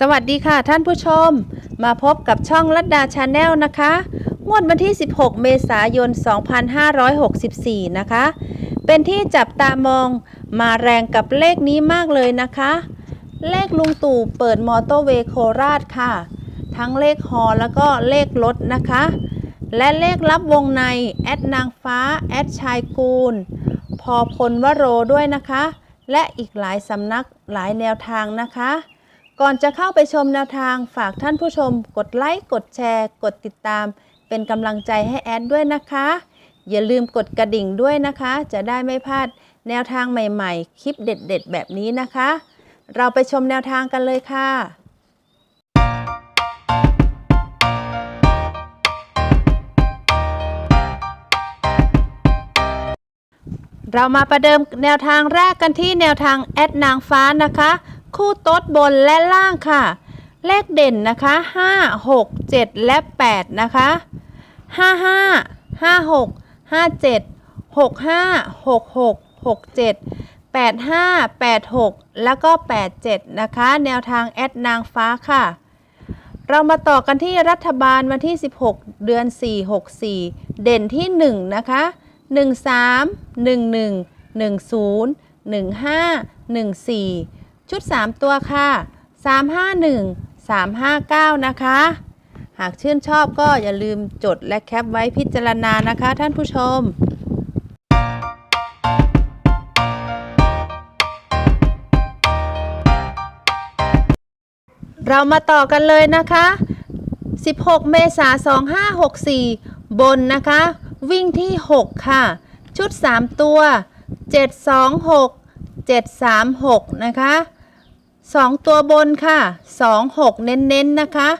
สวัสดีค่ะท่านผู้ชม มาพบกับช่องลัดดาชาแนลนะคะ งวดวันที่ 16 เมษายน 2564 นะคะ เป็นที่จับตามองมาแรงกับเลขนี้มากเลยนะคะ เลขลุงตู่เปิดมอเตอร์เวย์โคราชค่ะ ทั้งเลขฮอแล้วก็เลขรถนะคะ และเลขลับวงใน แอดนางฟ้า แอดชายกูล พอพลวโรด้วยนะคะ และอีกหลายสำนักหลายแนวทางนะคะ ก่อนจะเข้าไปชมแนวทางฝากท่านผู้ชม กดไลค์ กดแชร์ กดติดตาม เป็นกำลังใจให้แอดด้วยนะคะ อย่าลืมกดกระดิ่งด้วยนะคะ จะได้ไม่พลาดแนวทางใหม่ๆ คลิปเด็ด ๆ แบบนี้นะคะ เราไปชมแนวทางกันเลยค่ะเรามาประเดิมแนวทางแรกกันที่แนวทางแอดนางฟ้านะคะ คู่โต๊ดบนและล่างค่ะ เลขเด่นนะคะ 5 6 7 และ 8 นะคะ 55 56 57 65 66 67 85 86 แล้วก็ 87 นะคะ แนวทางแอดนางฟ้าค่ะ เรามาต่อกันที่รัฐบาลวันที่ 16 เดือน 4 64 เด่นที่ 1 นะคะ 13 11 10 15 14 ชุด 3 ตัวค่ะ 351 359 นะคะ หากชื่นชอบก็อย่าลืมจดและแคปไว้พิจารณานะคะ ท่านผู้ชมเรามาต่อกันเลยนะคะ 16 เมษายน2564 บนนะคะ วิ่งที่ 6 ค่ะ ชุด 3 ตัว 726 736 นะคะ 2ตัวบนค่ะ26เน้นๆนนะคะ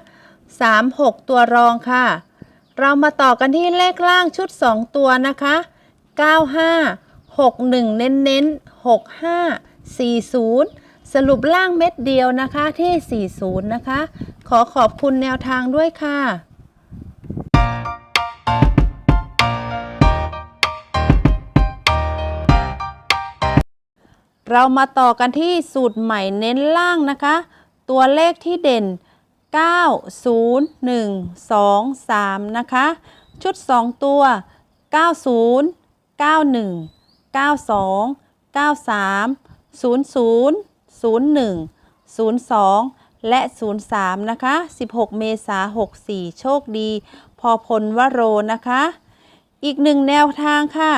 36ตัวรองค่ะ เรามาต่อกันที่เลขล่างชุด2ตัวนะคะ95 61เน้นๆ65 40สรุปล่างเม็ดเดียวนะคะที่40นะคะ ขอขอบคุณแนวทางด้วยค่ะ เรามาต่อกันที่สูตรใหม่เน้นล่างนะคะ ตัวเลขที่เด่น 9 0 1 2 3 นะคะ ชุด 2 ตัว 90 91 92 93 00 01 02 และ 03 นะคะ 16 เมษา64 โชคดี พอพลวโรนะคะ อีกหนึ่งแนวทางค่ะ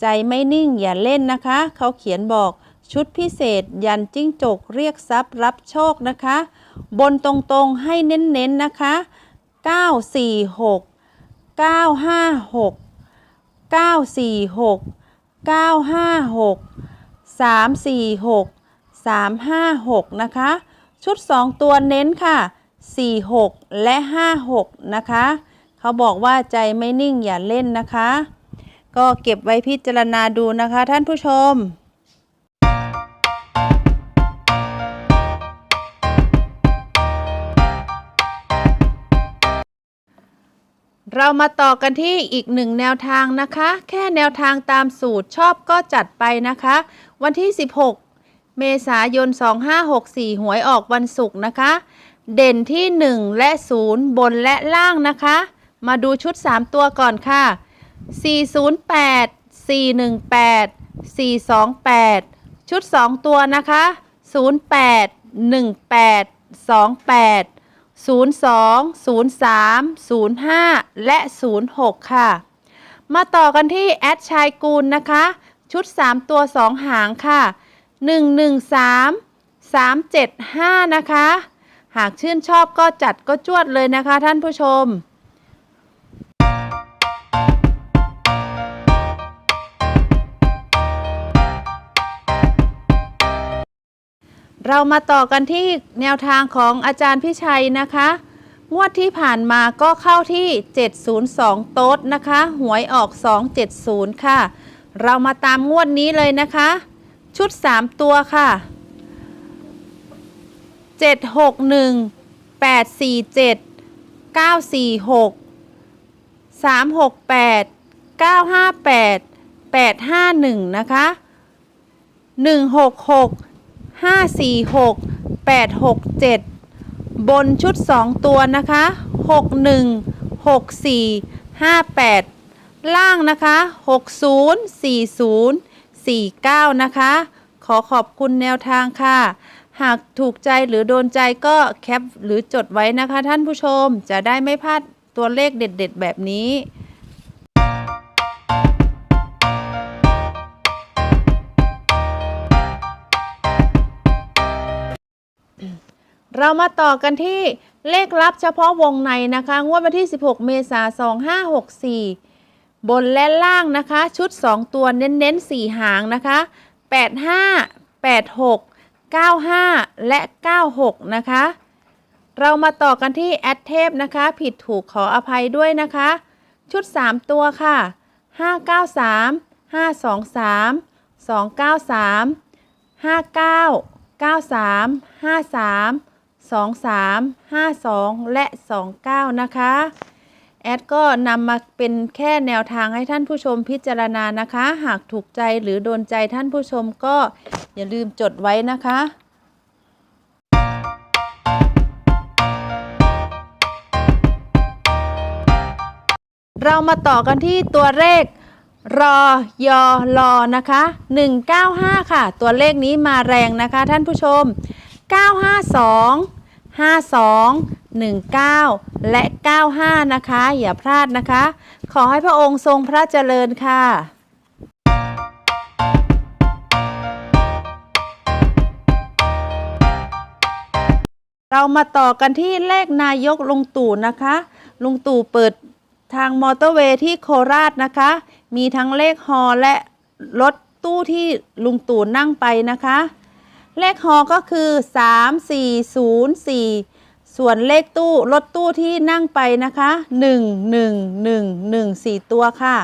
ใจไม่นิ่งอย่าเล่นนะคะ เขาเขียนบอก ชุดพิเศษ ยันจิ้งจกเรียกทรัพย์รับโชคนะคะ บนตรงๆให้เน้นๆนะคะ 946 956 946 956 346 356 นะคะ ชุด 2 ตัวเน้นค่ะ 46 และ 56 นะคะ เขาบอกว่าใจไม่นิ่งอย่าเล่นนะคะ ก็เก็บไว้พิจารณาดูนะคะท่านผู้ชม เรามาต่อกันที่อีกหนึ่งแนวทางนะคะ แค่แนวทางตามสูตรชอบก็จัดไปนะคะ วันที่ 16 เมษายน 2564 หวยออกวันศุกร์นะคะ เด่นที่ 1 และ 0 บนและล่างนะคะ มาดูชุด 3 ตัวก่อนค่ะ 408 418 428 ชุด 2 ตัวนะคะ 08 18 28 02 03 05 และ 06 ค่ะ มาต่อกันที่แอดชายกูลนะคะ ชุด 3 ตัว 2 หางค่ะ 113 375 นะคะ หากชื่นชอบก็จัดก็จวดเลยนะคะท่านผู้ชม เรามาต่อกันที่แนวทางของอาจารย์พิชัยนะคะ งวดที่ผ่านมาก็เข้าที่ 702 โต๊ดนะคะ หวยออก 270 ค่ะ เรามาตามงวดนี้เลยนะคะ ชุด 3 ตัวค่ะ 761 847 946 368 958 851 นะคะ 166 546 867 บนชุด 2 ตัวนะคะ 61 64 58 ล่างนะคะ 60 40 49 นะคะ ขอขอบคุณแนวทางค่ะ หากถูกใจหรือโดนใจก็แคปหรือจดไว้นะคะท่านผู้ชมจะได้ไม่พลาดตัวเลขเด็ด ๆ แบบนี้ เรามาต่อกันที่เลขลับเฉพาะวงในนะคะ งวดวันที่ 16 เมษายน2564 บนและล่างนะคะ ชุด 2 ตัวเน้นๆ 4 หางนะคะ 85 86 95 และ 96 นะคะ เรามาต่อกันที่แอดเทพนะคะ ผิดถูกขออภัยด้วยนะคะ ชุด 3 ตัวค่ะ 593 523 293 59 93 53 23 52 และ 29 นะคะ แอดก็นำมาเป็นแค่แนวทางให้ท่านผู้ชมพิจารณานะคะ หากถูกใจหรือโดนใจท่านผู้ชมก็อย่าลืมจดไว้นะคะเรามาต่อกันที่ตัวเลขรอยอรอนะคะ 195 ค่ะ ตัวเลขนี้มาแรงนะคะท่านผู้ชม 952 52 19 และ 95 นะคะ อย่าพลาดนะคะ ขอให้พระองค์ทรงพระเจริญค่ะเรามาต่อกันที่เลขนายกลุงตู่นะคะ ลุงตู่เปิดทางมอเตอร์เวย์ที่โคราชนะคะ มีทั้งเลขฮอและรถตู้ที่ลุงตู่นั่งไปนะคะ เลขฮอก็คือ 3 4 0 4 ส่วนเลขตู้รถตู้ที่นั่งไปนะคะ 1 1 1 1 4 ตัวค่ะ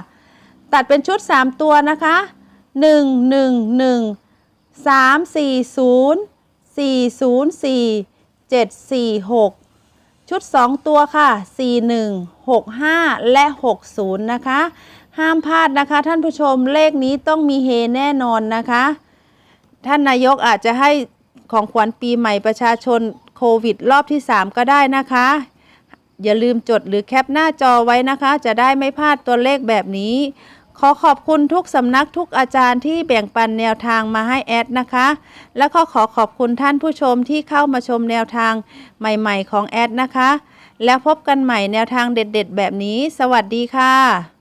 ตัดเป็นชุด 3 ตัวนะคะ 1 1 1 3 4 0 4 0 4 7 4 6 ชุด 2 ตัวค่ะ 41 65 และ 60 นะคะ ห้ามพลาดนะคะท่านผู้ชมเลขนี้ต้องมีเฮแน่นอนนะคะ ท่านนายกอาจจะให้ของขวัญปีใหม่ประชาชนโควิด รอบที่ 3 ก็ได้นะคะ อย่าลืมจดหรือแคปหน้าจอไว้นะคะ จะได้ไม่พลาดตัวเลขแบบนี้ ขอขอบคุณทุกสำนักทุกอาจารย์ที่แบ่งปันแนวทางมาให้แอดนะคะ และก็ขอขอบคุณท่านผู้ชมที่เข้ามาชมแนวทางใหม่ ๆ ของแอดนะคะ แล้วพบกันใหม่แนวทางเด็ด ๆ แบบนี้ สวัสดีค่ะ